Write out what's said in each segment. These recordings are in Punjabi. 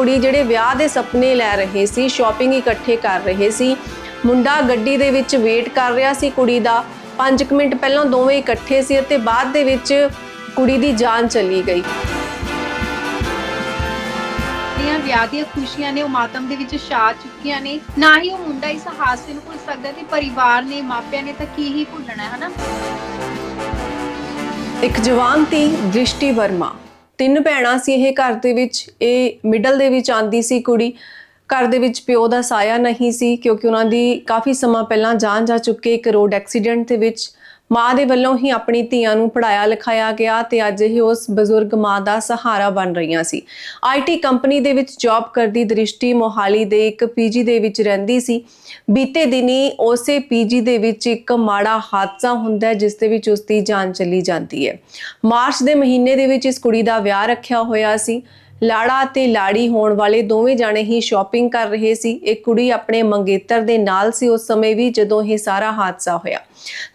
ਕੁੜੀ ਜਿਹੜੇ ਵਿਆਹ ਦੇ ਸੁਪਨੇ ਲੈ ਰਹੇ ਸੀ ਸ਼ਾਪਿੰਗ ਇਕੱਠੇ ਕਰ ਰਹੇ ਸੀ। ਮੁੰਡਾ ਗੱਡੀ ਦੇ ਵਿੱਚ ਵੇਟ ਕਰ ਰਿਹਾ ਸੀ ਕੁੜੀ ਦਾ। 5 ਮਿੰਟ ਪਹਿਲਾਂ ਦੋਵੇਂ ਇਕੱਠੇ ਸੀ ਅਤੇ ਬਾਅਦ ਦੇ ਵਿੱਚ ਕੁੜੀ ਦੀ ਜਾਨ ਚਲੀ ਗਈ। ਜਿਹੜੀਆਂ ਵਿਆਹ ਦੀਆਂ ਖੁਸ਼ੀਆਂ ਨੇ ਉਹ ਮਾਤਮ ਦੇ ਵਿੱਚ ਛਾ ਚੁੱਕੀਆਂ ਨੇ। ਨਾ ਹੀ ਉਹ ਮੁੰਡਾ ਇਸ ਹਾਦਸੇ ਨੂੰ ਭੁੱਲ ਸਕਦਾ ਤੇ ਪਰਿਵਾਰ ਨੇ ਮਾਪਿਆਂ ਨੇ ਤਾਂ ਕੀ ਹੀ ਭੁੱਲਣਾ ਹੈ ਹਨਾ? ਇੱਕ ਜਵਾਨ ਤੀ ਦ੍ਰਿਸ਼ਟੀ ਵਰਮਾ। ਤਿੰਨ ਭੈਣਾਂ ਸੀ ਇਹ ਘਰ ਦੇ ਵਿੱਚ ਇਹ ਮਿਡਲ ਦੇ ਵਿੱਚ ਆਂਦੀ ਸੀ ਕੁੜੀ। ਘਰ ਦੇ ਵਿੱਚ ਪਿਓ ਦਾ ਸਾਇਆ ਨਹੀਂ ਸੀ, ਕਿਉਂਕਿ ਉਹਨਾਂ ਦੀ ਕਾਫੀ ਸਮਾਂ ਪਹਿਲਾਂ ਜਾਨ ਜਾ ਚੁੱਕੇ, ਇੱਕ ਰੋਡ ਐਕਸੀਡੈਂਟ ਦੇ ਵਿੱਚ ਮਾਂ ਦੇ ਵੱਲੋਂ ਹੀ ਆਪਣੀ ਧੀਆਂ ਨੂੰ ਪੜਾਇਆ ਲਿਖਾਇਆ ਗਿਆ ਤੇ ਅੱਜ ਇਹ ਉਸ ਬਜ਼ੁਰਗ ਮਾਂ ਦਾ ਸਹਾਰਾ ਬਣ ਰਹੀਆਂ ਸੀ। ਆਈਟੀ ਕੰਪਨੀ ਦੇ ਵਿੱਚ ਜੌਬ ਕਰਦੀ ਦ੍ਰਿਸ਼ਟੀ ਮੋਹਾਲੀ ਦੇ ਇੱਕ ਪੀਜੀ ਦੇ ਵਿੱਚ ਰਹਿੰਦੀ ਸੀ। ਬੀਤੇ ਦਿਨੀ ਉਸੇ ਪੀਜੀ ਦੇ ਵਿੱਚ ਇੱਕ ਮਾੜਾ ਹਾਦਸਾ ਹੁੰਦਾ ਜਿਸ ਦੇ ਵਿੱਚ ਉਸ ਦੀ ਜਾਨ ਚਲੀ ਜਾਂਦੀ ਹੈ। ਮਾਰਚ ਦੇ ਮਹੀਨੇ ਦੇ ਵਿੱਚ ਇਸ ਕੁੜੀ ਦਾ ਵਿਆਹ ਰੱਖਿਆ ਹੋਇਆ ਸੀ। ਲਾੜਾ ਤੇ ਲਾੜੀ ਹੋਣ ਵਾਲੇ ਦੋਵੇਂ ਜਾਣੇ ਹੀ ਸ਼ਾਪਿੰਗ ਕਰ ਰਹੇ ਸੀ। ਇੱਕ ਕੁੜੀ ਆਪਣੇ ਮੰਗੇਤਰ ਦੇ ਨਾਲ ਸੀ। ਉਸ ਸਮੇਂ ਵੀ ਜਦੋਂ ਇਹ ਸਾਰਾ ਹਾਦਸਾ ਹੋਇਆ।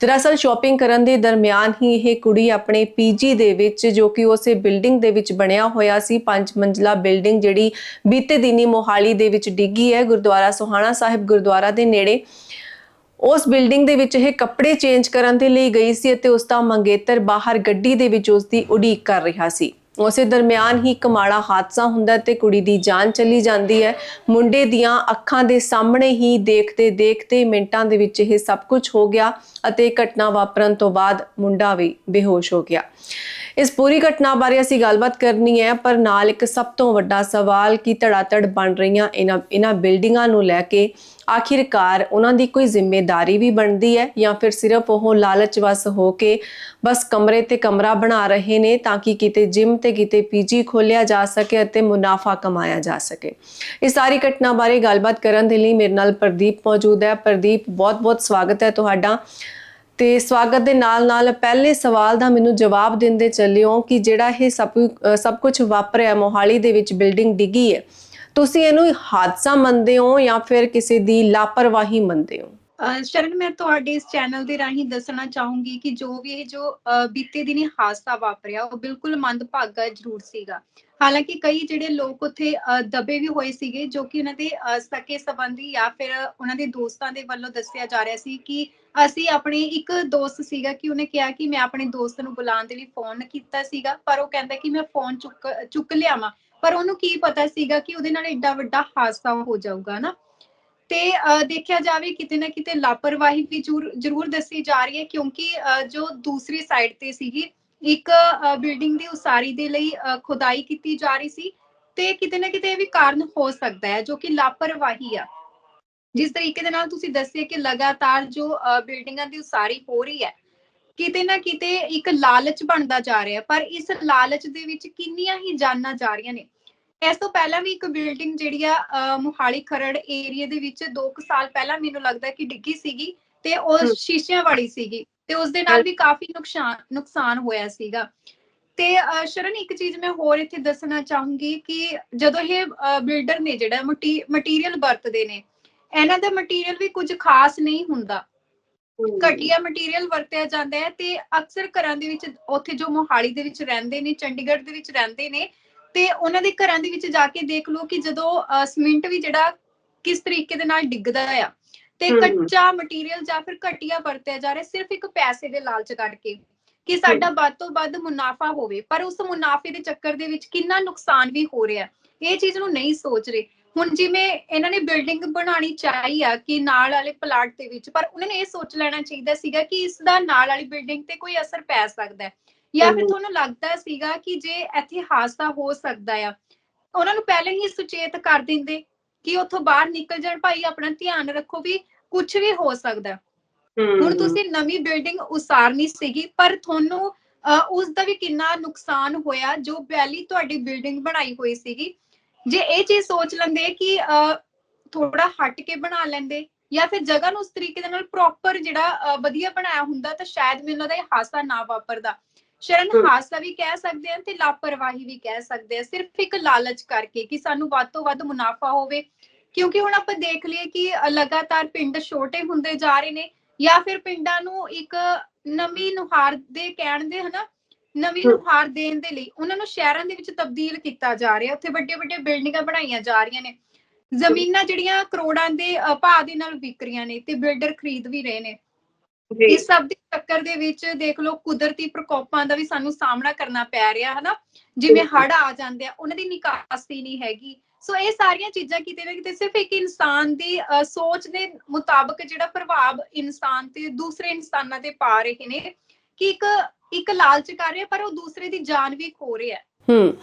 ਦਰਅਸਲ ਸ਼ਾਪਿੰਗ ਕਰਨ ਦੇ ਦਰਮਿਆਨ ਹੀ ਇਹ ਕੁੜੀ ਆਪਣੇ ਪੀਜੀ ਦੇ ਵਿੱਚ, ਜੋ ਕਿ ਉਸੇ ਬਿਲਡਿੰਗ ਦੇ ਵਿੱਚ ਬਣਿਆ ਹੋਇਆ ਸੀ। ਪੰਜ ਮੰਜ਼ਲਾ ਬਿਲਡਿੰਗ ਜਿਹੜੀ ਬੀਤੇ ਦਿਨੀ ਮੋਹਾਲੀ ਦੇ ਵਿੱਚ ਡਿੱਗੀ ਹੈ। ਗੁਰਦੁਆਰਾ ਸੋਹਾਣਾ ਸਾਹਿਬ ਗੁਰਦੁਆਰਾ ਦੇ ਨੇੜੇ। ਉਸ ਬਿਲਡਿੰਗ ਦੇ ਵਿੱਚ ਇਹ ਕੱਪੜੇ ਚੇਂਜ ਕਰਨ ਦੇ ਲਈ ਗਈ ਸੀ ਅਤੇ ਉਸ ਦਾ ਮੰਗੇਤਰ ਬਾਹਰ ਗੱਡੀ ਦੇ ਵਿੱਚ ਉਸ ਦੀ ਉਡੀਕ ਕਰ ਰਿਹਾ ਸੀ। ਉਸੇ ਦਰਮਿਆਨ ਹੀ ਇੱਕ ਮਾੜਾ ਹਾਦਸਾ ਹੁੰਦਾ ਤੇ ਕੁੜੀ ਦੀ ਜਾਨ ਚਲੀ ਜਾਂਦੀ ਹੈ। ਮੁੰਡੇ ਦੀਆਂ ਅੱਖਾਂ ਦੇ ਸਾਹਮਣੇ ਹੀ ਦੇਖਦੇ ਦੇਖਦੇ ਮਿੰਟਾਂ ਦੇ ਵਿੱਚ ਇਹ ਸਭ ਕੁਝ ਹੋ ਗਿਆ ਅਤੇ ਘਟਨਾ ਵਾਪਰਨ ਤੋਂ ਬਾਅਦ ਮੁੰਡਾ ਵੀ ਬੇਹੋਸ਼ ਹੋ ਗਿਆ। ਇਸ ਪੂਰੀ ਘਟਨਾ ਬਾਰੇ ਅਸੀਂ ਗੱਲਬਾਤ ਕਰਨੀ ਹੈ, ਪਰ ਨਾਲ ਇੱਕ ਸਭ ਤੋਂ ਵੱਡਾ ਸਵਾਲ ਕਿ ਧੜਾਧੜ ਬਣ ਰਹੀਆਂ ਇਹਨਾਂ ਇਹਨਾਂ ਬਿਲਡਿੰਗਾਂ ਨੂੰ ਲੈ ਕੇ ਆਖਿਰਕਾਰ ਉਹਨਾਂ ਦੀ ਕੋਈ ਜ਼ਿੰਮੇਵਾਰੀ ਵੀ ਬਣਦੀ ਹੈ ਜਾਂ ਫਿਰ ਸਿਰਫ ਉਹ ਲਾਲਚ ਵਸ ਹੋ ਕੇ ਬਸ ਕਮਰੇ ਤੇ ਕਮਰਾ ਬਣਾ ਰਹੇ ਨੇ ਤਾਂ ਕਿ ਕਿਤੇ ਜਿਮ ਤੇ ਕਿਤੇ ਪੀਜੀ ਖੋਲਿਆ ਜਾ ਸਕੇ ਅਤੇ ਮੁਨਾਫਾ ਕਮਾਇਆ ਜਾ ਸਕੇ। ਇਸ ਸਾਰੀ ਘਟਨਾ ਬਾਰੇ ਗੱਲਬਾਤ ਕਰਨ ਦੇ ਲਈ ਮੇਰੇ ਨਾਲ ਪ੍ਰਦੀਪ ਮੌਜੂਦ ਹੈ। ਪ੍ਰਦੀਪ ਬਹੁਤ-ਬਹੁਤ ਸਵਾਗਤ ਹੈ ਤੁਹਾਡਾ। ਤੇ ਸਵਾਗਤ ਦੇ ਨਾਲ ਨਾਲ ਪਹਿਲੇ ਸਵਾਲ ਦਾ ਮੈਨੂੰ ਜਵਾਬ ਦਿੰਦੇ ਚੱਲਿਓ ਕਿ ਜਿਹੜਾ ਇਹ ਸਭ ਸਭ ਕੁਝ ਵਾਪਰਿਆ ਮੋਹਾਲੀ ਦੇ ਵਿੱਚ ਬਿਲਡਿੰਗ ਡਿੱਗੀ ਹੈ ਤੁਸੀਂ ਇਹਨੂੰ ਹਾਦਸਾ ਮੰਨਦੇ ਹੋ ਜਾਂ ਫਿਰ ਕਿਸੇ ਦੀ ਲਾਪਰਵਾਹੀ ਮੰਨਦੇ ਹੋ? ਸ਼ਰਨ, ਮੈਂ ਤੁਹਾਡੇ ਇਸ ਚੈਨਲ ਦੇ ਰਾਹੀਂ ਦੱਸਣਾ ਚਾਹੂੰਗੀ ਕਿ ਜੋ ਵੀ ਇਹ ਜੋ ਬੀਤੇ ਦਿਨੀ ਹਾਦਸਾ ਵਾਪਰਿਆ, ਉਹ ਬਿਲਕੁਲ ਮੰਦਭਾਗਾ ਜ਼ਰੂਰ ਸੀਗਾ। ਹਾਲਾਂਕਿ ਕਈ ਜਿਹੜੇ ਲੋਕ ਉੱਥੇ ਦਬੇ ਵੀ ਹੋਏ ਸੀਗੇ, ਜੋ ਕਿ ਉਹਨਾਂ ਦੇ ਸਕੇ ਸੰਬੰਧੀ ਜਾਂ ਫਿਰ ਉਹਨਾਂ ਦੇ ਦੋਸਤਾਂ ਦੇ ਵੱਲੋਂ ਦੱਸਿਆ ਜਾ ਰਿਹਾ ਸੀ ਕਿ ਅਸੀਂ ਆਪਣੇ ਇੱਕ ਦੋਸਤ ਸੀਗਾ ਕਿ ਉਹਨੇ ਕਿਹਾ ਕਿ ਮੈਂ ਆਪਣੇ ਦੋਸਤ ਨੂੰ ਬੁਲਾਉਣ ਦੇ ਲਈ ਫੋਨ ਕੀਤਾ ਸੀਗਾ, ਪਰ ਉਹ ਕਹਿੰਦਾ ਕਿ ਮੈਂ ਫੋਨ ਚੁੱਕ ਚੁੱਕ ਲਿਆਵਾਂ ਪਰ ਉਹਨੂੰ ਕੀ ਪਤਾ ਸੀਗਾ ਕਿ ਉਹਦੇ ਨਾਲ ਏਡਾ ਵੱਡਾ ਹਾਦਸਾ ਹੋ ਜਾਊਗਾ ਨਾ ਤੇ ਦੇਖਿਆ ਜਾਵੇ ਕਿਤੇ ਨਾ ਕਿਤੇ ਲਾਪਰਵਾਹੀ ਵੀ ਜ਼ਰੂਰ ਦੱਸੀ ਜਾ ਰਹੀ ਹੈ ਕਿਉਂਕਿ ਜੋ ਦੂਸਰੀ ਸਾਈਡ ਤੇ ਸੀਗੀ ਇੱਕ ਬਿਲਡਿੰਗ ਦੀ ਉਸਾਰੀ ਦੇ ਲਈ ਖੁਦਾਈ ਕੀਤੀ ਜਾ ਰਹੀ ਸੀ ਤੇ ਕਿਤੇ ਨਾ ਕਿਤੇ ਇਹ ਵੀ ਕਾਰਨ ਹੋ ਸਕਦਾ ਹੈ ਜੋ ਕਿ ਲਾਪਰਵਾਹੀ ਆ। ਜਿਸ ਤਰੀਕੇ ਦੇ ਨਾਲ ਤੁਸੀਂ ਦੱਸਿਆ ਕਿ ਲਗਾਤਾਰ ਜੋ ਅਹ, ਬਿਲਡਿੰਗਾਂ ਦੀ ਉਸਾਰੀ ਹੋ ਰਹੀ ਹੈ ਕਿਤੇ ਨਾ ਕਿਤੇ ਇੱਕ ਲਾਲਚ ਬਣਦਾ ਜਾ ਰਿਹਾ ਪਰ ਇਸ ਲਾਲਚ ਦੇ ਵਿੱਚ ਕਿੰਨੀਆਂ ਹੀ ਜਾਨਾਂ ਜਾ ਰਹੀਆਂ ਨੇ। ਇਸ ਤੋਂ ਪਹਿਲਾਂ ਵੀ ਇੱਕ ਬਿਲਡਿੰਗ ਜਿਹੜੀ ਆ ਮੁਹਾਲੀ ਖਰੜ ਏਰੀਆ ਦੇ ਵਿੱਚ 2 ਸਾਲ ਪਹਿਲਾਂ ਮੈਨੂੰ ਲੱਗਦਾ ਕਿ ਡਿੱਗੀ ਸੀਗੀ ਤੇ ਉਹ। ਸ਼ੀਸ਼ਿਆਂ ਵਾਲੀ ਸੀਗੀ ਤੇ ਉਸ ਦੇ ਨਾਲ ਵੀ ਕਾਫੀ ਨੁਕਸਾਨ ਨੁਕਸਾਨ ਹੋਇਆ ਸੀਗਾ। ਤੇ ਸ਼ਰਨ ਇੱਕ ਚੀਜ਼ ਮੈਂ ਹੋਰ ਇੱਥੇ ਦੱਸਣਾ ਚਾਹੂੰਗੀ ਕਿ ਜਦੋਂ ਇਹ ਬਿਲਡਰ ਨੇ ਜਿਹੜਾ ਮਟੀਰੀਅਲ ਵਰਤਦੇ ਨੇ ਇਹਨਾਂ ਦਾ ਮਟੀਰੀਅਲ ਵੀ ਕੁਝ ਖਾਸ ਨਹੀਂ ਹੁੰਦਾ। ਘਟੀਆ ਮਟੀਰੀਅਲ ਵਰਤਿਆ ਜਾਂਦਾ ਹੈ ਤੇ ਅਕਸਰ ਘਰਾਂ ਦੇ ਵਿੱਚ ਉੱਥੇ ਜੋ ਮੋਹਾਲੀ ਦੇ ਵਿੱਚ ਰਹਿੰਦੇ ਨੇ ਚੰਡੀਗੜ੍ਹ ਦੇ ਵਿੱਚ ਰਹਿੰਦੇ ਨੇ ਤੇ ਉਹਨਾਂ ਦੇ ਘਰਾਂ ਦੇ ਵਿੱਚ ਜਾ ਕੇ ਦੇਖ ਲਓ ਕਿ ਜਦੋਂ ਸੀਮਿੰਟ ਵੀ ਜਿਹੜਾ ਕਿਸ ਤਰੀਕੇ ਦੇ ਨਾਲ ਡਿੱਗਦਾ ਆ ਤੇ। ਕੱਚਾ ਮਟੀਰੀਅਲ ਜਾਂ ਫਿਰ ਘਟੀਆ ਵਰਤਿਆ ਜਾ ਰਿਹਾ ਸਿਰਫ ਇੱਕ ਪੈਸੇ ਦੇ ਲਾਲਚ ਕਰਕੇ ਕਿ ਸਾਡਾ ਵੱਧ ਤੋਂ ਵੱਧ ਮੁਨਾਫਾ ਹੋਵੇ ਪਰ ਉਸ ਮੁਨਾਫੇ ਦੇ ਚੱਕਰ ਦੇ ਵਿੱਚ ਕਿੰਨਾ ਨੁਕਸਾਨ ਵੀ ਹੋ ਰਿਹਾ। ਇਹ ਚੀਜ਼ ਨੂੰ ਨਹੀਂ ਸੋਚ ਰਹੇ। ਹੁਣ ਜਿਵੇਂ ਇਹਨਾਂ ਨੇ ਬਿਲਡਿੰਗ ਬਣਾਉਣੀ ਚਾਹੀ ਆ ਕਿ ਨਾਲ ਵਾਲੇ ਪਲਾਟ ਦੇ ਵਿੱਚ ਪਰ ਉਹਨਾਂ ਨੇ ਇਹ ਸੋਚ ਲੈਣਾ ਚਾਹੀਦਾ ਸੀਗਾ ਕਿ ਇਸ ਦਾ ਨਾਲ ਵਾਲੀ ਬਿਲਡਿੰਗ ਤੇ ਕੋਈ ਅਸਰ ਪੈ ਸਕਦਾ ਹੈ। ਜਾਂ ਫਿਰ। ਤੁਹਾਨੂੰ ਲੱਗਦਾ ਸੀਗਾ ਕਿ ਜੇ ਇੱਥੇ ਹਾਦਸਾ ਹੋ ਸਕਦਾ ਆ ਉਹਨਾਂ ਨੂੰ ਪਹਿਲਾਂ ਹੀ ਸੁਚੇਤ ਕਰ ਦਿੰਦੇ ਕਿ ਉੱਥੋਂ ਬਾਹਰ ਨਿਕਲ ਜਾਣ ਭਾਈ ਆਪਣਾ ਧਿਆਨ ਰੱਖੋ ਵੀ ਕੁਝ ਵੀ ਹੋ ਸਕਦਾ। ਹੁਣ ਤੁਸੀਂ ਨਵੀਂ ਬਿਲਡਿੰਗ ਉਸਾਰਨੀ ਸੀਗੀ ਪਰ ਤੁਹਾਨੂੰ ਉਸ ਦਾ ਵੀ ਕਿੰਨਾ ਨੁਕਸਾਨ ਹੋਇਆ ਜੋ ਪਹਿਲੀ ਤੁਹਾਡੀ ਬਿਲਡਿੰਗ ਬਣਾਈ ਹੋਈ ਸੀਗੀ ਜੇ ਇਹ ਚੀਜ਼ ਸੋਚ ਲੈਂਦੇ ਕਿ ਥੋੜਾ ਹਟ ਕੇ ਬਣਾ ਲੈਂਦੇ ਜਾਂ ਫਿਰ ਜਗ੍ਹਾ ਨੂੰ ਉਸ ਤਰੀਕੇ ਦੇ ਨਾਲ ਪ੍ਰੋਪਰ ਜਿਹੜਾ ਵਧੀਆ ਬਣਾਇਆ ਹੁੰਦਾ ਤਾਂ ਸ਼ਾਇਦ ਮੈਨੂੰ ਲੱਗਦਾ ਇਹ ਹਾਦਸਾ ਨਾ ਵਾਪਰਦਾ ਸ਼ਰਨ। ਹਾਦਸਾ ਵੀ ਕਹਿ ਸਕਦੇ ਹਾਂ ਤੇ ਲਾਪਰਵਾਹੀ ਵੀ ਕਹਿ ਸਕਦੇ ਹਾਂ ਸਿਰਫ ਇੱਕ ਲਾਲਚ ਕਰਕੇ ਕਿ ਸਾਨੂੰ ਵੱਧ ਤੋਂ ਵੱਧ ਮੁਨਾਫਾ ਹੋਵੇ ਕਿਉਂਕਿ ਹੁਣ ਆਪਾਂ ਦੇਖ ਲਈਏ ਕਿ ਲਗਾਤਾਰ ਪਿੰਡ ਛੋਟੇ ਹੁੰਦੇ ਜਾ ਰਹੇ ਨੇ ਜਾਂ ਫਿਰ ਪਿੰਡਾਂ ਨੂੰ ਇੱਕ ਨਵੀਂ ਨੁਹਾਰ ਦੇ ਕਹਿਣ ਦੇ ਹਨਾ ਨਵੀਂ। ਨੁਹਾਰ ਦੇਣ ਦੇ ਲਈ ਉਹਨਾਂ ਨੂੰ ਸ਼ਹਿਰਾਂ ਦੇ ਵਿੱਚ ਤਬਦੀਲ ਕੀਤਾ ਜਾ ਰਿਹਾ ਉੱਥੇ ਵੱਡੇ ਵੱਡੇ ਬਿਲਡਿੰਗਾਂ ਬਣਾਈਆਂ ਜਾ ਰਹੀਆਂ ਨੇ ਜ਼ਮੀਨਾਂ ਜਿਹੜੀਆਂ ਕਰੋੜਾਂ ਦੇ ਭਾਅ ਦੇ ਨਾਲ ਵਿਕ ਰਹੀਆਂ ਨੇ ਤੇ ਬਿਲਡਰ ਖਰੀਦ ਵੀ ਰਹੇ ਨੇ ਇਸ ਸਭ ਦੇ ਚੱਕਰ ਦੇ ਵਿੱਚ ਦੇਖ ਲਓ ਕੁਦਰਤੀ ਪ੍ਰਕੋਪਾਂ ਦਾ ਵੀ ਸਾਨੂੰ ਸਾਹਮਣਾ ਕਰਨਾ ਪੈ ਰਿਹਾ ਹਨਾ? ਜਿਵੇਂ ਹੜ੍ਹ ਆ ਜਾਂਦੇ ਆ ਉਹਨਾਂ ਦੀ ਨਿਕਾਸੀ ਨਹੀਂ ਹੈਗੀ। ਸੋ ਇਹ ਸਾਰੀਆਂ ਚੀਜ਼ਾਂ ਕਿਤੇ ਨਾ ਕਿਤੇ ਸਿਰਫ ਇੱਕ ਇਨਸਾਨ ਦੀ ਸੋਚ ਦੇ ਮੁਤਾਬਕ ਜਿਹੜਾ ਪ੍ਰਭਾਵ ਇਨਸਾਨ ਤੇ ਦੂਸਰੇ ਇਨਸਾਨਾਂ ਤੇ ਪਾ ਰਹੇ ਨੇ ਕਿ ਇੱਕ ਇੱਕ ਲਾਲਚ ਕਰ ਰਿਹਾ ਪਰ ਉਹ ਦੂਸਰੇ ਦੀ ਜਾਨ ਵੀ ਖੋ ਰਿਹਾ। ਹੈ ਹੂੰ,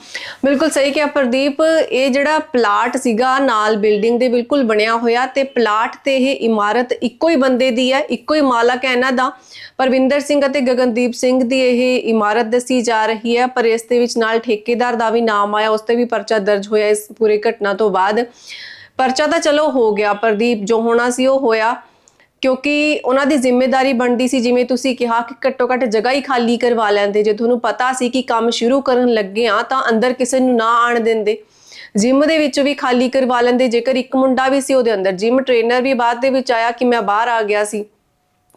ਬਿਲਕੁਲ ਸਹੀ ਕਿਹਾ ਪ੍ਰਦੀਪ। ਇਹ ਜਿਹੜਾ ਪਲਾਟ ਸੀਗਾ, ਨਾਲ ਬਿਲਡਿੰਗ ਦੇ ਬਿਲਕੁਲ ਬਣਿਆ ਹੋਇਆ ਤੇ ਪਲਾਟ ਤੇ ਇਹ ਇਮਾਰਤ ਇੱਕੋ ਹੀ ਬੰਦੇ ਦੀ ਹੈ, ਇੱਕੋ ਹੀ ਮਾਲਕ ਹੈ ਇਹਨਾਂ ਦਾ। ਪਰਵਿੰਦਰ ਸਿੰਘ ਅਤੇ ਗਗਨਦੀਪ ਸਿੰਘ ਦੀ ਇਹ ਇਮਾਰਤ ਦੱਸੀ ਜਾ ਰਹੀ ਹੈ, ਪਰ ਇਸ ਦੇ ਵਿੱਚ ਨਾਲ ਠੇਕੇਦਾਰ ਦਾ ਵੀ ਨਾਮ ਆਇਆ, ਉਸ ਤੇ ਵੀ ਪਰਚਾ ਦਰਜ ਹੋਇਆ ਇਸ ਪੂਰੇ ਘਟਨਾ ਤੋਂ ਬਾਅਦ। ਪਰਚਾ ਤਾਂ ਚਲੋ ਹੋ ਗਿਆ, ਪ੍ਰਦੀਪ, ਜੋ ਹੋਣਾ ਸੀ ਉਹ ਹੋਇਆ। ਕਿਉਂਕਿ ਉਹਨਾਂ ਦੀ ਜ਼ਿੰਮੇਵਾਰੀ ਬਣਦੀ ਸੀ, ਜਿਵੇਂ ਤੁਸੀਂ ਕਿਹਾ ਕਿ ਘੱਟੋ ਘੱਟ ਜਗ੍ਹਾ ਹੀ ਖਾਲੀ ਕਰਵਾ ਲੈਂਦੇ। ਜੇ ਤੁਹਾਨੂੰ ਪਤਾ ਸੀ ਕਿ ਕੰਮ ਸ਼ੁਰੂ ਕਰਨ ਲੱਗੇ ਆ, ਤਾਂ ਅੰਦਰ ਕਿਸੇ ਨੂੰ ਨਾ ਆਣ ਦਿੰਦੇ। ਜਿਮ ਦੇ ਵਿੱਚ ਵੀ ਖਾਲੀ ਕਰਵਾ ਲੈਂਦੇ, ਜੇਕਰ ਇੱਕ ਮੁੰਡਾ ਵੀ ਸੀ ਉਹਦੇ ਅੰਦਰ। ਜਿਮ ਟ੍ਰੇਨਰ ਵੀ ਬਾਅਦ ਦੇ ਵਿੱਚ ਆਇਆ ਕਿ ਮੈਂ ਬਾਹਰ ਆ ਗਿਆ ਸੀ।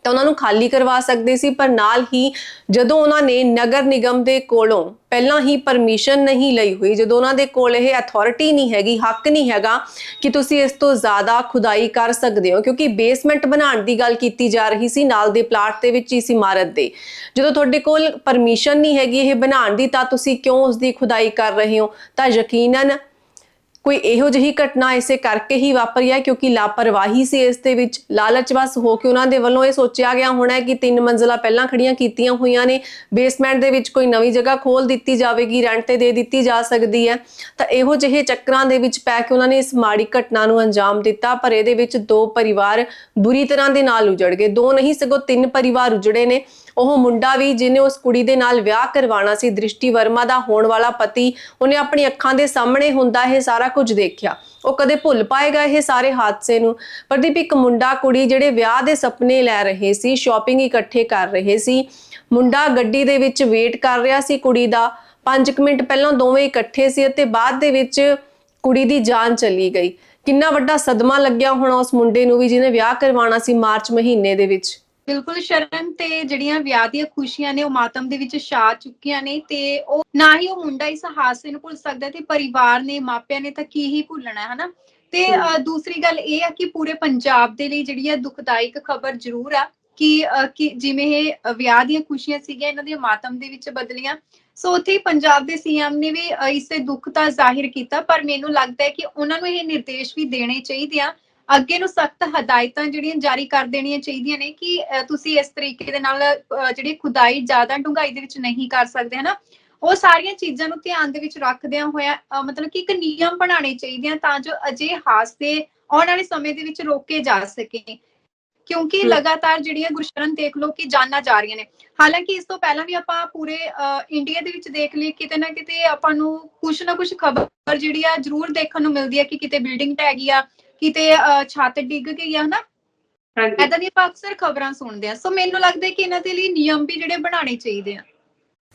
ਤਾਂ ਉਹਨਾਂ ਨੂੰ ਖਾਲੀ ਕਰਵਾ ਸਕਦੇ ਸੀ, ਪਰ ਨਾਲ ਹੀ ਜਦੋਂ ਉਹਨਾਂ ਨੇ ਨਗਰ ਨਿਗਮ ਦੇ ਕੋਲੋਂ ਪਹਿਲਾਂ ਹੀ ਪਰਮਿਸ਼ਨ ਨਹੀਂ ਲਈ ਹੋਈ, ਜਦੋਂ ਉਹਨਾਂ ਦੇ ਕੋਲ ਇਹ ਅਥਾਰਟੀ ਨਹੀਂ ਹੈਗੀ, ਹੱਕ ਨਹੀਂ ਹੈਗਾ ਕਿ ਤੁਸੀਂ ਇਸ ਤੋਂ ਜ਼ਿਆਦਾ ਖੁਦਾਈ ਕਰ ਸਕਦੇ ਹੋ, ਕਿਉਂਕਿ ਬੇਸਮੈਂਟ ਬਣਾਉਣ ਦੀ ਗੱਲ ਕੀਤੀ ਜਾ ਰਹੀ ਸੀ, ਨਾਲ ਦੇ ਪਲਾਟ ਦੇ ਵਿੱਚ ਇਸ ਇਮਾਰਤ ਦੇ। ਜਦੋਂ ਤੁਹਾਡੇ ਕੋਲ ਪਰਮਿਸ਼ਨ ਨਹੀਂ ਹੈਗੀ ਇਹ ਬਣਾਉਣ ਦੀ, ਤਾਂ ਤੁਸੀਂ ਕਿਉਂ ਉਸ ਦੀ ਖੁਦਾਈ ਕਰ ਰਹੇ ਹੋ? ਤਾਂ ਯਕੀਨਨ ਕੋਈ ਇਹੋ ਜਿਹੀ ਘਟਨਾ ਇਸੇ ਕਰਕੇ ਹੀ ਵਾਪਰੀ ਹੈ ਕਿਉਂਕਿ ਲਾਪਰਵਾਹੀ ਸੀ ਇਸ ਦੇ ਵਿੱਚ। ਲਾਲਚਵਸ ਹੋ ਕੇ ਉਹਨਾਂ ਦੇ ਵੱਲੋਂ ਇਹ ਸੋਚਿਆ ਗਿਆ ਹੋਣਾ ਕਿ ਤਿੰਨ ਮੰਜ਼ਲਾ ਪਹਿਲਾਂ ਖੜੀਆਂ ਕੀਤੀਆਂ ਹੋਈਆਂ ਨੇ। ਬੇਸਮੈਂਟ ਦੇ ਵਿੱਚ ਕੋਈ ਨਵੀਂ ਜਗ੍ਹਾ ਖੋਲ ਦਿੱਤੀ ਜਾਵੇਗੀ, ਰੈਂਟ ਤੇ ਦੇ ਦਿੱਤੀ ਜਾ ਸਕਦੀ ਹੈ। ਤਾਂ ਇਹੋ ਜਿਹੇ ਚੱਕਰਾਂ ਦੇ ਵਿੱਚ ਪੈ ਕੇ ਉਹਨਾਂ ਨੇ ਇਸ ਮਾੜੀ ਘਟਨਾ ਨੂੰ ਅੰਜਾਮ ਦਿੱਤਾ, ਪਰ ਇਹਦੇ ਵਿੱਚ ਦੋ ਪਰਿਵਾਰ ਬੁਰੀ ਤਰ੍ਹਾਂ ਦੇ ਨਾਲ ਉਜੜ ਗਏ। ਦੋ ਨਹੀਂ, ਸਗੋਂ ਤਿੰਨ ਪਰਿਵਾਰ ਉਜੜੇ ਨੇ। ਉਹ ਮੁੰਡਾ ਵੀ ਜਿਹਨੇ ਉਸ ਕੁੜੀ ਦੇ ਨਾਲ ਵਿਆਹ ਕਰਵਾਉਣਾ ਸੀ, ਦ੍ਰਿਸ਼ਟੀ ਵਰਮਾ ਦਾ ਹੋਣ ਵਾਲਾ ਪਤੀ, ਉਹਨੇ ਆਪਣੀ ਅੱਖਾਂ ਦੇ ਸਾਹਮਣੇ ਹੁੰਦਾ ਇਹ ਸਾਰਾ ਕੁਝ ਦੇਖਿਆ। ਉਹ ਕਦੇ ਭੁੱਲ ਪਾਏਗਾ ਇਹ ਸਾਰੇ ਹਾਦਸੇ ਨੂੰ। ਪ੍ਰਦੀਪ ਇੱਕ ਮੁੰਡਾ ਕੁੜੀ ਜਿਹੜੇ ਵਿਆਹ ਦੇ ਸੁਪਨੇ ਲੈ ਰਹੇ ਸੀ, ਸ਼ਾਪਿੰਗ ਇਕੱਠੇ ਕਰ ਰਹੇ ਸੀ। ਮੁੰਡਾ ਗੱਡੀ ਦੇ ਵਿੱਚ ਵੇਟ ਕਰ ਰਿਹਾ ਸੀ ਕੁੜੀ ਦਾ। 5 ਮਿੰਟ ਪਹਿਲਾਂ ਦੋਵੇਂ ਇਕੱਠੇ ਸੀ ਅਤੇ ਬਾਅਦ ਦੇ ਵਿੱਚ ਕੁੜੀ ਦੀ ਜਾਨ ਚਲੀ ਗਈ। ਕਿੰਨਾ ਵੱਡਾ ਸਦਮਾ ਲੱਗਿਆ ਹੋਣਾ ਉਸ ਮੁੰਡੇ ਨੂੰ ਵੀ ਜਿਹਨੇ ਵਿਆਹ ਕਰਵਾਉਣਾ ਸੀ ਮਾਰਚ ਮਹੀਨੇ ਦੇ ਵਿੱਚ। ਬਿਲਕੁਲ ਸ਼ਰਨ ਤੇ ਜਿਹੜੀਆਂ ਵਿਆਹ ਦੀਆਂ ਖੁਸ਼ੀਆਂ ਨੇ ਉਹ ਮਾਤਮ ਦੇ ਵਿੱਚ ਛਾ ਚੁੱਕੀਆਂ ਨੇ ਤੇ ਉਹ ਨਾ ਹੀ ਉਹ ਮੁੰਡਾ ਇਸ ਹਾਦਸੇ ਨੂੰ ਭੁੱਲ ਸਕਦਾ ਤੇ ਪਰਿਵਾਰ ਨੇ ਮਾਪਿਆਂ ਨੇ ਤਾਂ ਕੀ ਹੀ ਭੁੱਲਣਾ ਹੈ ਹਨਾ? ਤੇ ਦੂਸਰੀ ਗੱਲ ਇਹ ਆ ਕਿ ਪੂਰੇ ਪੰਜਾਬ ਦੇ ਲਈ ਜਿਹੜੀ ਹੈ ਦੁਖਦਾਇਕ ਖਬਰ ਜ਼ਰੂਰ ਆ ਕਿ ਜਿਵੇਂ ਇਹ ਵਿਆਹ ਦੀਆਂ ਖੁਸ਼ੀਆਂ ਸੀਗੀਆਂ ਇਹਨਾਂ ਦੀਆਂ ਮਾਤਮ ਦੇ ਵਿੱਚ ਬਦਲੀਆਂ। ਸੋ ਉੱਥੇ ਪੰਜਾਬ ਦੇ ਸੀਐਮ ਨੇ ਵੀ ਇਸ ਦੁੱਖ ਤਾਂ ਜ਼ਾਹਿਰ ਕੀਤਾ ਪਰ ਮੈਨੂੰ ਲੱਗਦਾ ਹੈ ਕਿ ਉਹਨਾਂ ਨੂੰ ਇਹ ਨਿਰਦੇਸ਼ ਵੀ ਦੇਣੇ ਚਾਹੀਦੇ ਆ ਅੱਗੇ ਨੂੰ ਸਖਤ ਹਦਾਇਤਾਂ ਜਿਹੜੀਆਂ ਜਾਰੀ ਕਰ ਦੇਣੀਆਂ ਚਾਹੀਦੀਆਂ ਨੇ ਕਿ ਤੁਸੀਂ ਇਸ ਤਰੀਕੇ ਦੇ ਨਾਲ ਜਿਹੜੀ ਖੁਦਾਈ ਜ਼ਿਆਦਾ ਡੂੰਘਾਈ ਦੇ ਵਿੱਚ ਨਹੀਂ ਕਰ ਸਕਦੇ ਹਨਾ? ਉਹ ਸਾਰੀਆਂ ਚੀਜ਼ਾਂ ਨੂੰ ਧਿਆਨ ਦੇ ਵਿੱਚ ਰੱਖਦਿਆਂ ਹੋਇਆ ਮਤਲਬ ਕਿ ਇੱਕ ਨਿਯਮ ਬਣਾਉਣੇ ਚਾਹੀਦੇ ਆ ਤਾਂ ਜੋ ਅਜੇ ਹਾਦਸੇ ਆਉਣ ਵਾਲੇ ਸਮੇਂ ਦੇ ਵਿੱਚ ਰੋਕੇ ਜਾ ਸਕੇ। ਕਿਉਂਕਿ। ਲਗਾਤਾਰ ਜਿਹੜੀਆਂ ਗੁਰਸ਼ਰਨ ਦੇਖ ਲਓ ਕਿ ਜਾਨਾਂ ਜਾ ਰਹੀਆਂ ਨੇ। ਹਾਲਾਂਕਿ ਇਸ ਤੋਂ ਪਹਿਲਾਂ ਵੀ ਆਪਾਂ ਪੂਰੇ ਇੰਡੀਆ ਦੇ ਵਿੱਚ ਦੇਖ ਲਈ ਕਿਤੇ ਨਾ ਕਿਤੇ ਆਪਾਂ ਨੂੰ ਕੁਝ ਨਾ ਕੁਝ ਖਬਰ ਜਿਹੜੀ ਆ ਜ਼ਰੂਰ ਦੇਖਣ ਨੂੰ ਮਿਲਦੀ ਆ ਕਿ ਕਿਤੇ ਬਿਲਡਿੰਗ ਢਹਿ ਗਈ ਆ ਕਿਤੇ ਛੱਤ ਡਿੱਗ ਗਈ ਆ ਹਨਾ? ਹਾਂਜੀ। ਏਦਾਂ ਦੀਆਂ ਆਪਾਂ ਅਕਸਰ ਖਬਰਾਂ ਸੁਣਦੇ ਆ। ਸੋ ਮੈਨੂੰ ਲੱਗਦਾ ਹੈ ਕਿ ਇਹਨਾਂ ਦੇ ਲਈ ਨਿਯਮ ਵੀ ਜਿਹੜੇ ਬਣਾਉਣੇ ਚਾਹੀਦੇ ਆ।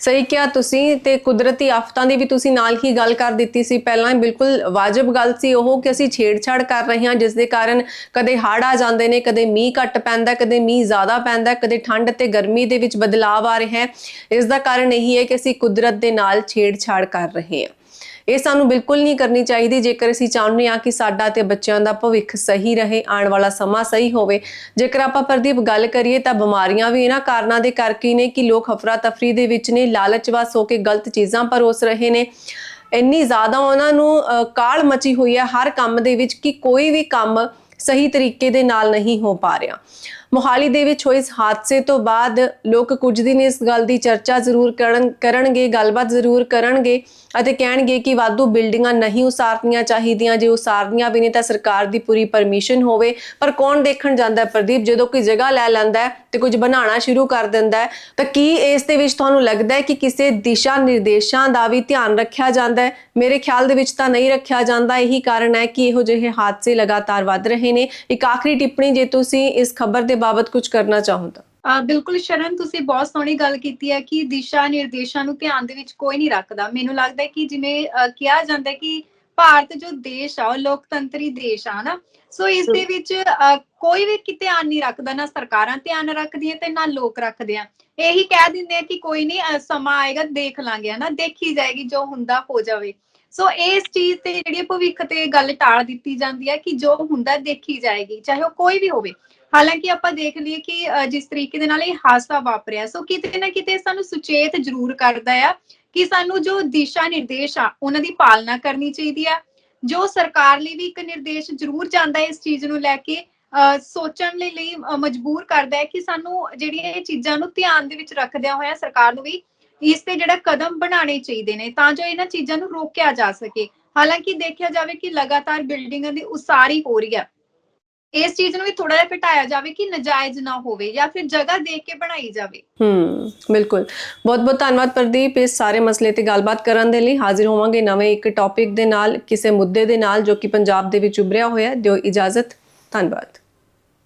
ਸਹੀ ਕਿਹਾ ਤੁਸੀਂ ਤੇ ਕੁਦਰਤੀ ਆਫਤਾਂ ਦੀ ਵੀ ਤੁਸੀਂ ਨਾਲ ਹੀ ਗੱਲ ਕਰ ਦਿੱਤੀ ਸੀ। ਪਹਿਲਾਂ ਬਿਲਕੁਲ ਵਾਜਬ ਗੱਲ ਸੀ ਉਹ ਕਿ ਅਸੀਂ ਛੇੜਛਾੜ ਕਰ ਰਹੇ ਹਾਂ ਜਿਸ ਦੇ ਕਾਰਨ ਕਦੇ ਹੜ੍ਹ ਆ ਜਾਂਦੇ ਨੇ ਕਦੇ ਮੀਂਹ ਘੱਟ ਪੈਂਦਾ ਕਦੇ ਮੀਂਹ ਜ਼ਿਆਦਾ ਪੈਂਦਾ ਕਦੇ ਠੰਡ ਤੇ ਗਰਮੀ ਦੇ ਵਿੱਚ ਬਦਲਾਅ ਆ ਰਿਹਾ ਹੈ। ਇਸ ਦਾ ਕਾਰਨ ਇਹੀ ਹੈ ਕਿ ਅਸੀਂ ਕੁਦਰਤ ਦੇ ਨਾਲ ਛੇੜਛਾੜ ਕਰ ਰਹੇ ਹਾਂ। ਇਹ ਸਾਨੂੰ ਬਿਲਕੁਲ ਨਹੀਂ ਕਰਨੀ ਚਾਹੀਦੀ। ਜੇਕਰ ਅਸੀਂ ਚਾਹੁੰਦੇ ਹਾਂ ਕਿ ਸਾਡਾ ਤੇ ਬੱਚਿਆਂ ਦਾ ਭਵਿੱਖ ਸਹੀ ਰਹੇ ਆਉਣ ਵਾਲਾ ਸਮਾਂ ਸਹੀ ਹੋਵੇ ਜੇਕਰ ਆਪਾਂ ਪ੍ਰਦੀਪ ਗੱਲ ਕਰੀਏ ਤਾਂ ਬਿਮਾਰੀਆਂ ਵੀ ਇਹਨਾਂ ਕਾਰਨਾਂ ਦੇ ਕਰਕੇ ਨੇ ਕਿ ਲੋਕ ਹਫਰਾ ਤਫਰੀ ਦੇ ਵਿੱਚ ਨੇ ਲਾਲਚਵਸ ਹੋ ਕੇ ਗਲਤ ਚੀਜ਼ਾਂ ਪਰੋਸ ਰਹੇ ਨੇ। ਇੰਨੀ ਜ਼ਿਆਦਾ ਉਹਨਾਂ ਨੂੰ ਅ, ਕਾਲ ਮਚੀ ਹੋਈ ਹੈ ਹਰ ਕੰਮ ਦੇ ਵਿੱਚ ਕਿ ਕੋਈ ਵੀ ਕੰਮ ਸਹੀ ਤਰੀਕੇ ਦੇ ਨਾਲ ਨਹੀਂ ਹੋ ਪਾ ਰਿਹਾ। ਮੋਹਾਲੀ ਦੇ ਵਿੱਚ ਹੋਏ ਇਸ ਹਾਦਸੇ ਤੋਂ ਬਾਅਦ ਲੋਕ ਕੁਝ ਦਿਨ ਇਸ ਗੱਲ ਦੀ ਚਰਚਾ ਜ਼ਰੂਰ ਕਰਨ, ਕਰਨਗੇ, ਗੱਲਬਾਤ ਜ਼ਰੂਰ ਕਰਨਗੇ ਅਤੇ ਕਹਿਣਗੇ ਕਿ ਵਾਧੂ ਬਿਲਡਿੰਗਾਂ ਨਹੀਂ ਉਸਾਰਨੀਆਂ ਚਾਹੀਦੀਆਂ, ਜੇ ਉਸਾਰਨੀਆਂ ਵੀ ਨੇ ਤਾਂ ਸਰਕਾਰ ਦੀ ਪੂਰੀ ਪਰਮਿਸ਼ਨ ਹੋਵੇ। ਪਰ ਕੌਣ ਦੇਖਣ ਜਾਂਦਾ ਪ੍ਰਦੀਪ? ਜਦੋਂ ਕੋਈ ਜਗ੍ਹਾ ਲੈ ਲੈਂਦਾ ਹੈ ਤੇ ਕੁਝ ਬਣਾਉਣਾ ਸ਼ੁਰੂ ਕਰ ਦਿੰਦਾ ਤਾਂ ਕੀ ਇਸ ਦੇ ਵਿੱਚ ਤੁਹਾਨੂੰ ਲੱਗਦਾ ਹੈ ਕਿ ਕਿਸੇ ਦਿਸ਼ਾ ਨਿਰਦੇਸ਼ਾਂ ਦਾ ਵੀ ਧਿਆਨ ਰੱਖਿਆ ਜਾਂਦਾ ਹੈ? ਮੇਰੇ ਖਿਆਲ ਦੇ ਵਿੱਚ ਤਾਂ ਨਹੀਂ ਰੱਖਿਆ ਜਾਂਦਾ। ਇਹੀ ਕਾਰਨ ਹੈ ਕਿ ਇਹੋ ਜਿਹੇ ਹਾਦਸੇ ਲਗਾਤਾਰ ਵੱਧ ਰਹੇ ਨੇ। ਇੱਕ ਆਖਰੀ ਟਿੱਪਣੀ ਜੇ ਤੁਸੀਂ ਇਸ ਖਬਰ ਦੇ ਬਾਬਤ ਕੁਝ ਕਰਨਾ ਚਾਹੋ ਤਾਂ ਬਿਲਕੁਲ ਸ਼ਰਨ ਤੁਸੀਂ ਬਹੁਤ ਸੋਹਣੀ ਗੱਲ ਕੀਤੀ ਹੈ ਕਿ ਦਿਸ਼ਾ ਨਿਰਦੇਸ਼ਾਂ ਨੂੰ ਧਿਆਨ ਦੇ ਵਿੱਚ ਕੋਈ ਨਹੀਂ ਰੱਖਦਾ। ਮੈਨੂੰ ਲੱਗਦਾ ਹੈ ਕਿ ਜਿਵੇਂ ਕਿਹਾ ਜਾਂਦਾ ਹੈ ਕਿ ਭਾਰਤ ਜੋ ਦੇਸ਼ ਆ ਉਹ ਲੋਕਤੰਤਰੀ ਦੇਸ਼ ਆ ਨਾ ਸੋ ਇਸ ਦੇ ਵਿੱਚ ਕੋਈ ਵੀ ਕਿਤੇ ਧਿਆਨ ਨਹੀਂ ਰੱਖਦਾ ਨਾ ਸਰਕਾਰਾਂ ਧਿਆਨ ਰੱਖਦੀਆਂ ਤੇ ਨਾ ਲੋਕ ਰੱਖਦੇ ਆ ਇਹੀ ਕਹਿ ਦਿੰਦੇ ਆ ਕਿ ਕੋਈ ਨਹੀਂ ਸਮਾਂ ਆਏਗਾ ਦੇਖ ਲਾਂਗੇ ਹਨਾ? ਦੇਖੀ ਜਾਏਗੀ ਜੋ ਹੁੰਦਾ ਹੋ ਜਾਵੇ। ਸੋ ਇਸ ਚੀਜ਼ ਤੇ ਜਿਹੜੀ ਭਵਿੱਖ ਤੇ ਗੱਲ ਟਾਲ ਦਿੱਤੀ ਜਾਂਦੀ ਹੈ ਕਿ ਜੋ ਹੁੰਦਾ ਦੇਖੀ ਜਾਏਗੀ ਚਾਹੇ ਉਹ ਕੋਈ ਵੀ ਹੋਵੇ। ਹਾਲਾਂਕਿ ਆਪਾਂ ਦੇਖ ਲਈਏ ਕਿ ਜਿਸ ਤਰੀਕੇ ਦੇ ਨਾਲ ਇਹ ਹਾਦਸਾ ਵਾਪਰਿਆ, ਸੋ ਕਿਤੇ ਨਾ ਕਿਤੇ ਸਾਨੂੰ ਸੁਚੇਤ ਜ਼ਰੂਰ ਕਰਦਾ ਆ ਕਿ ਸਾਨੂੰ ਜੋ ਦਿਸ਼ਾ ਨਿਰਦੇਸ਼ ਆ, ਉਹਨਾਂ ਦੀ ਪਾਲਣਾ ਕਰਨੀ ਚਾਹੀਦੀ ਆ। ਜੋ ਸਰਕਾਰ ਲਈ ਵੀ ਇੱਕ ਨਿਰਦੇਸ਼ ਜ਼ਰੂਰ ਜਾਂਦਾ ਹੈ ਇਸ ਚੀਜ਼ ਨੂੰ ਲੈ ਕੇ ਸੋਚਣ ਲਈ ਲਈ ਮਜਬੂਰ ਕਰਦਾ ਹੈ ਕਿ ਸਾਨੂੰ ਜਿਹੜੀਆਂ ਇਹ ਚੀਜ਼ਾਂ ਨੂੰ ਧਿਆਨ ਦੇ ਵਿੱਚ ਰੱਖਦਿਆਂ ਹੋਇਆ ਸਰਕਾਰ ਨੂੰ ਵੀ ਇਸ ਤੇ ਜਿਹੜਾ ਕਦਮ ਬਣਾਉਣੇ ਚਾਹੀਦੇ ਨੇ, ਤਾਂ ਜੋ ਇਹਨਾਂ ਚੀਜ਼ਾਂ ਨੂੰ ਰੋਕਿਆ ਜਾ ਸਕੇ। ਹਾਲਾਂਕਿ ਦੇਖਿਆ ਜਾਵੇ ਕਿ ਲਗਾਤਾਰ ਬਿਲਡਿੰਗਾਂ ਦੀ ਉਸਾਰੀ ਹੋ ਰਹੀ ਹੈ ਇਸ ਚੀਜ਼ ਨੂੰ ਵੀ ਥੋੜਾ ਜਿਹਾ ਘਟਾਇਆ ਜਾਵੇ ਕਿ ਨਜਾਇਜ਼ ਨਾ ਹੋਵੇ ਜਾਂ ਫਿਰ ਜਗ੍ਹਾ ਦੇਖ ਕੇ ਬਣਾਈ ਜਾਵੇ। ਹੂੰ, ਬਿਲਕੁਲ। ਬਹੁਤ ਬਹੁਤ ਧੰਨਵਾਦ ਪ੍ਰਦੀਪ ਇਸ ਸਾਰੇ ਮਸਲੇ ਤੇ ਗੱਲਬਾਤ ਕਰਨ ਦੇ ਲਈ। ਹਾਜ਼ਰ ਹੋਵਾਂਗੇ ਨਵੇਂ ਇੱਕ ਟੌਪਿਕ ਦੇ ਨਾਲ, ਕਿਸੇ ਮੁੱਦੇ ਦੇ ਨਾਲ ਜੋ ਕਿ ਪੰਜਾਬ ਦੇ ਵਿੱਚ ਉਭਰਿਆ ਹੋਇਆ ਦਿਓ ਇਜਾਜ਼ਤ। ਧੰਨਵਾਦ।